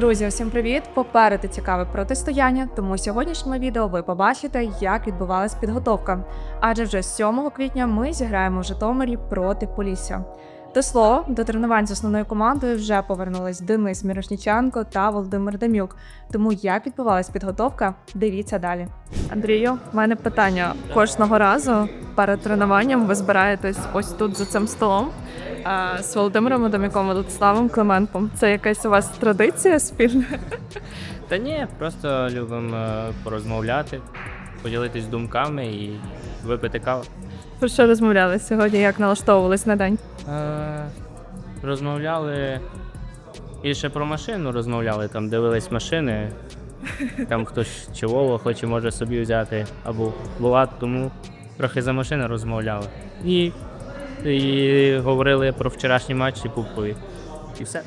Друзі, всім привіт! Попереду цікаве протистояння, тому у сьогоднішньому відео ви побачите, як відбувалась підготовка. Адже вже 7 квітня ми зіграємо в Житомирі проти Полісся. До слова, до тренувань з основною командою вже повернулись Денис Мірошніченко та Володимир Демюк. Тому як відбувалась підготовка, дивіться далі. Андрію, в мене питання кожного разу перед тренуванням ви збираєтесь ось тут за цим столом з Володимиром Адамяком, Владиславом Клименком. Це якась у вас традиція спільна? Та ні, просто любимо е, порозмовляти, поділитись думками і випити каву. Про що розмовляли сьогодні? Як налаштовувались на день? Е, розмовляли і ще про машину розмовляли, там дивились машини. Там хтось Вова хоче може собі взяти, або Влад, тому трохи за машини розмовляли. І, і говорили про вчорашній матч і Пупкові. І все.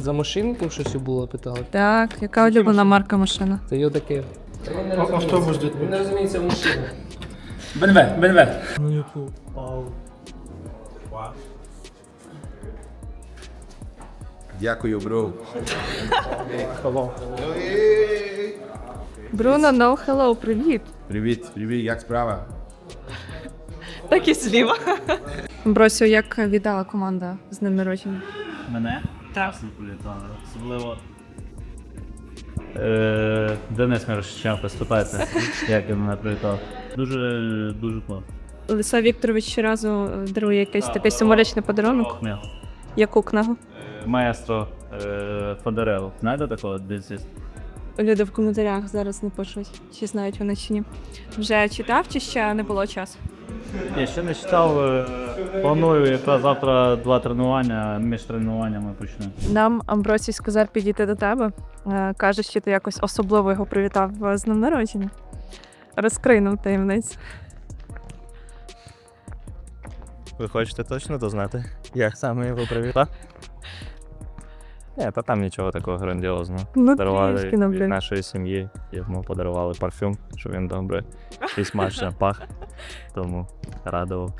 За машинку щось було питали. Так, яка улюблена марка машина? Це його таке. Автобус Він не розуміється в машині. БНВ, БНВ. Ну яку? Дякую, бро. Бруно, no hello, привіт. Привіт, привіт, як справа? Так і зліва. Бросю, як віддала команда з ним народження? Мене? Так. Політали. Особливо. Е, Денис Мирошниченко, спитайте, як він мене привітав. Дуже, дуже класно. Лиса Вікторович щоразу дарує якийсь такий символічний подарунок. Яку книгу? Маестро е, Федорело. Знаєте такого десь? Люди в коментарях зараз не пишуть, чи знають вони чи ні. Вже читав, чи ще не було часу? Я ще не читав. е, Планую якраз завтра два тренування, між тренуваннями почну. Нам Амбросій сказав підійти до тебе. Е, Каже, що ти якось особливо його привітав е, з днем народження. Розкрий нам таємницю. Ви хочете точно дознати, як саме його привітав? Ні, та там нічого такого грандіозного. Ну, Дарували трішки, ну, від блін. нашої сім'ї, йому подарували парфюм, щоб він добре і смачно пах. Тому радував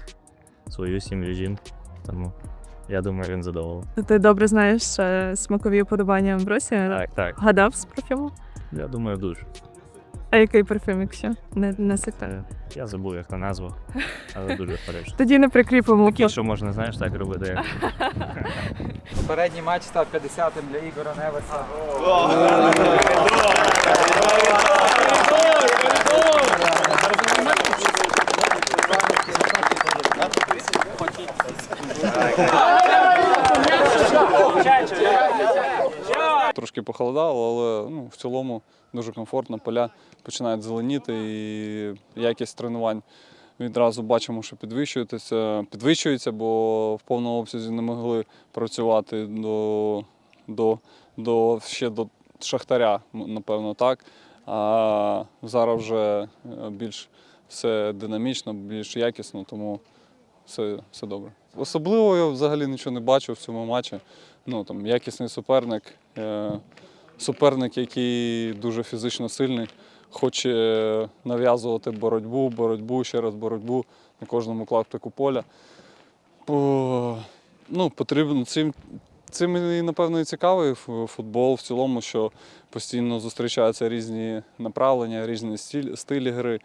свою сім'ю жінку. Тому я думаю, він задоволений. Ти добре знаєш е, смакові уподобання Амбросія? Так, так. Гадав з парфюмом? Я думаю, дуже. А який парфюм, якщо не, не секрет? Е, Я забув, як та назва, але дуже хороший. Тоді не прикріпимо. Такий, що можна, знаєш, так робити, як Попередній матч став 50-м для Ігора Невеса. Трошки похолодало, але ну, в цілому дуже комфортно. Поля починають зеленіти і якість тренувань відразу бачимо, що підвищується, підвищується, бо в повному обсязі не могли працювати до, до, до ще до шахтаря, напевно, так. А зараз вже більш все динамічно, більш якісно, тому все, все добре. Особливо я взагалі нічого не бачив в цьому матчі. Ну, там, якісний суперник, е, суперник, який дуже фізично сильний, хоче нав'язувати боротьбу, боротьбу, ще раз боротьбу на кожному клаптику поля. По, ну, потрібно цим, цим і, напевно, і цікавий футбол в цілому, що постійно зустрічаються різні направлення, різні стилі гри,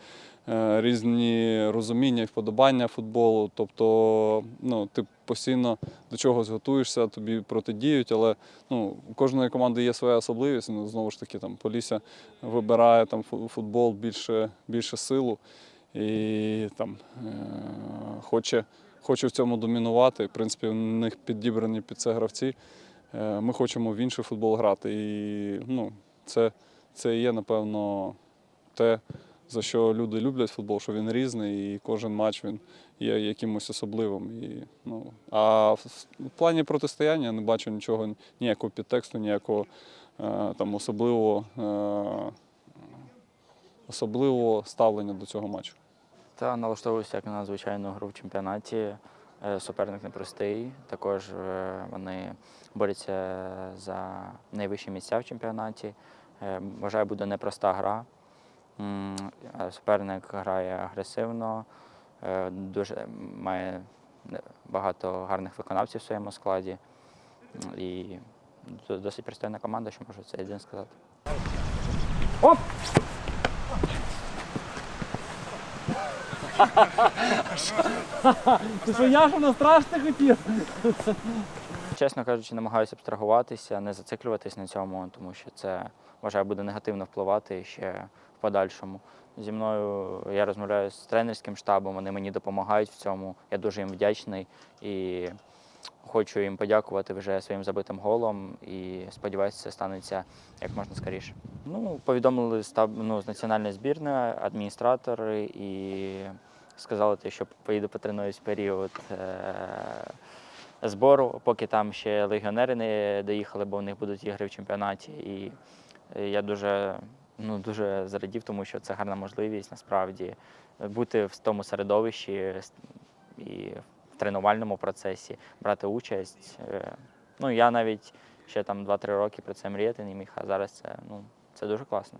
різні розуміння і вподобання футболу. Тобто, ну, ти постійно до чогось готуєшся, тобі протидіють, але ну, у кожної команди є своя особливість. Ну, знову ж таки, там Полісся вибирає там футбол більше, більше силу і там е- хоче, хоче в цьому домінувати. В принципі, у них підібрані під це гравці. Е, Ми хочемо в інший футбол грати. І ну, це, це є, напевно, те, за що люди люблять футбол, що він різний, і кожен матч він є якимось особливим. І, ну, а в плані протистояння я не бачу нічого, ніякого підтексту, ніякого е, там особливого, е, особливого ставлення до цього матчу. Та налаштовуюся як на звичайну гру в чемпіонаті. Е, Суперник непростий. Також е, вони борються за найвищі місця в чемпіонаті. Е, Вважаю, буде непроста гра. Е, Суперник грає агресивно, е, дуже має багато гарних виконавців в своєму складі. І досить пристойна команда, що можу це єдине сказати. Ти що я ж на страшно хотів? Чесно кажучи, намагаюся абстрагуватися, не зациклюватись на цьому, тому що це вважаю буде негативно впливати ще подальшому. Зі мною я розмовляю з тренерським штабом, вони мені допомагають в цьому. Я дуже їм вдячний і хочу їм подякувати вже своїм забитим голом і сподіваюся, це станеться як можна скоріше. Ну, повідомили стаб, ну, з національної збірної адміністратори і сказали, що поїду потренуюсь період. Е- збору, поки там ще легіонери не доїхали, бо у них будуть ігри в чемпіонаті. І е, я дуже, ну, дуже зрадів, тому що це гарна можливість насправді бути в тому середовищі і в тренувальному процесі, брати участь. Е, Ну, я навіть ще там 2-3 роки про це мріяти не міг, а зараз це, ну, це дуже класно.